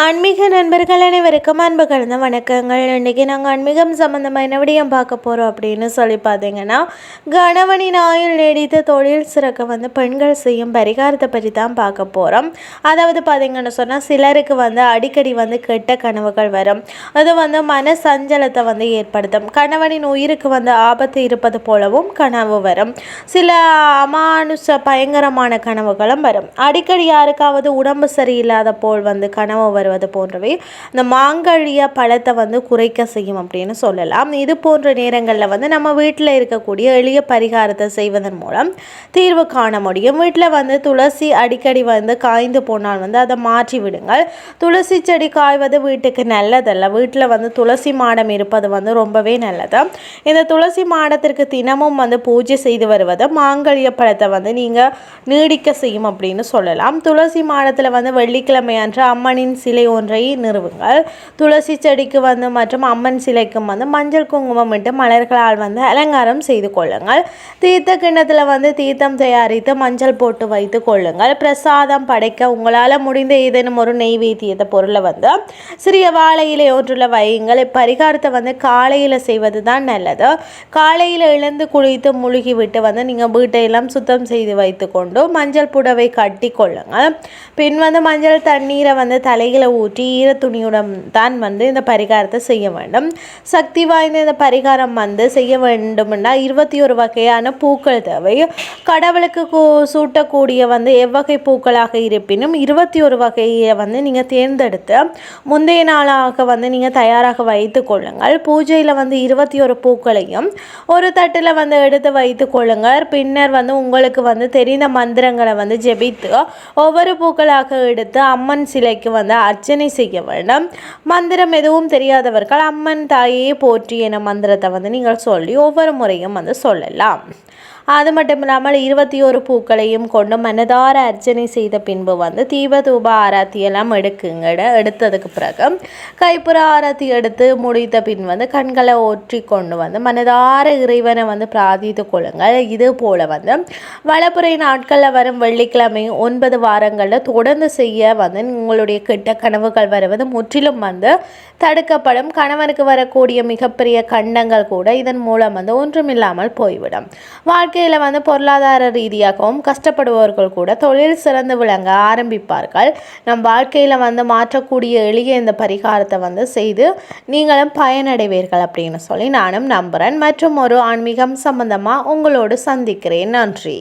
ஆன்மீக நண்பர்கள் அனைவருக்கும் அன்பு கலந்த வணக்கங்கள். இன்றைக்கி நாங்கள் ஆன்மீகம் சம்மந்தமாக என்ன விடயம் பார்க்க போகிறோம் அப்படின்னு சொல்லி பார்த்தீங்கன்னா கணவனின் ஆயுள் நீடித்த தொழில் சிறக்க வந்து பெண்கள் செய்யும் பரிகாரத்தை பற்றி தான் பார்க்க போகிறோம் அதாவது பார்த்தீங்கன்னு சொன்னால் சிலருக்கு வந்து அடிக்கடி வந்து கெட்ட கனவுகள் வரும். அது வந்து மன சஞ்சலத்தை வந்து ஏற்படுத்தும். கணவனின் உயிருக்கு வந்து ஆபத்து இருப்பது போலவும் கனவு வரும். சில அமானுஷ பயங்கரமான கனவுகளும் வரும். அடிக்கடி யாருக்காவது உடம்பு சரியில்லாத போல் வந்து கனவு வரும். வருவது போன்றவை இந்த மாங்கழிய பழத்தை வந்து குறைக்க செய்யும் அப்படின்னு சொல்லலாம். இது போன்ற நேரங்களில் வந்து நம்ம வீட்டில் இருக்கக்கூடிய எளிய பரிகாரத்தை செய்வதன் மூலம் தீர்வு காண முடியும். வீட்டில் வந்து துளசி அடிக்கடி வந்து காய்ந்து போனால் வந்து அதை மாற்றி விடுங்கள். துளசி செடி காய்வது வீட்டுக்கு நல்லதல்ல. வீட்டில் வந்து துளசி மாடம் இருப்பது வந்து ரொம்பவே நல்லது. இந்த துளசி மாடத்திற்கு தினமும் வந்து பூஜை செய்து வருவது மாங்கல்ய பழத்தை வந்து நீங்கள் நீடிக்க செய்யும் அப்படின்னு சொல்லலாம். துளசி மாடத்தில் வந்து வெள்ளிக்கிழமை அன்று அம்மனின் சிலை ஒன்றை நிறுவுங்கள். துளசி செடிக்கு வந்து மற்றும் அம்மன் சிலைக்கும் வந்து மஞ்சள் குங்குமம் இட்டு மலர்களால் வந்து அலங்காரம் செய்து கொள்ளுங்கள். தீர்த்த கிண்ணத்தில் வந்து தீர்த்தம் தயாரித்து மஞ்சள் போட்டு வைத்து கொள்ளுங்கள். பிரசாதம் படைக்க உங்களால் முடிந்த ஏதேனும் ஒரு நெய்வேத்தியத்தை பொருளை வந்து சிறிய வாழையிலே ஒன்றுள்ள வையுங்கள். பரிகாரத்தை வந்து காலையில் செய்வது தான் நல்லது. காலையில் எழுந்து குளித்து முழுகி விட்டு வந்து நீங்கள் வீட்டையெல்லாம் சுத்தம் செய்து வைத்து கொண்டு மஞ்சள் புடவை கட்டி கொள்ளுங்கள். பின் வந்து மஞ்சள் தண்ணீரை வந்து தலையில் தலையில் ஊற்றி ஈர துணியுடன் தான் வந்து இந்த பரிகாரத்தை செய்ய வேண்டும். சக்தி வாய்ந்த இந்த பரிகாரம் வந்து செய்ய வேண்டும்னா இருபத்தி ஒரு வகையான பூக்கள் தேவை. கடவுளுக்கு சூட்டக்கூடிய வந்து எவ்வகை பூக்களாக இருப்பினும் இருபத்தி ஒரு வகையை வந்து நீங்கள் தேர்ந்தெடுத்து முந்தைய நாளாக வந்து நீங்கள் தயாராக வைத்து கொள்ளுங்கள். பூஜையில் வந்து இருபத்தி ஒரு பூக்களையும் ஒரு தட்டில் வந்து எடுத்து வைத்து கொள்ளுங்கள். பின்னர் வந்து உங்களுக்கு வந்து தெரிந்த மந்திரங்களை வந்து ஜெபித்து ஒவ்வொரு பூக்களாக எடுத்து அம்மன் சிலைக்கு வந்து அர்ச்சனை செய்ய வேண்டும். மந்திரம் எதுவும் தெரியாதவர்கள் அம்மன் தாயே போற்றி என மந்திரத்தை வந்து நீங்கள் சொல்லி ஒவ்வொரு முறையும் வந்து சொல்லலாம். அது மட்டும் இல்லாமல் இருபத்தி ஒரு பூக்களையும் கொண்டு மனதார அர்ச்சனை செய்த பின்பு வந்து தீபதூப ஆராத்தி எல்லாம் எடுக்குங்க எடுத்ததுக்கு பிறகு கைப்புற ஆராத்தி எடுத்து முடித்த பின் வந்து கண்களை ஒற்றி கொண்டு வந்து மனதார இறைவனை வந்து பிரார்த்தித்து கொள்ளுங்கள். இது போல வந்து வளப்புறை நாட்களில் வரும் வெள்ளிக்கிழமை ஒன்பது வாரங்களில் தொடர்ந்து செய்ய வந்து உங்களுடைய கெட்ட கனவுகள் வருவது முற்றிலும் வந்து தடுக்கப்படும். கணவனுக்கு வரக்கூடிய மிகப்பெரிய கண்டங்கள் கூட இதன் மூலம் வந்து ஒன்றுமில்லாமல் போய்விடும். வாழ்க்கை வாழ்க்கையில் வந்து பொருளாதார ரீதியாகவும் கஷ்டப்படுபவர்கள் கூட தொழில் சிறந்து விளங்க ஆரம்பிப்பார்கள். நம் வாழ்க்கையில் வந்து மாற்றக்கூடிய எளிய இந்த பரிகாரத்தை வந்து செய்து நீங்களும் பயனடைவீர்கள் அப்படின்னு சொல்லி நானும் நம்புகிறேன் மற்றும் ஒரு ஆன்மீகம் சம்பந்தமாக உங்களோடு சந்திக்கிறேன். நன்றி.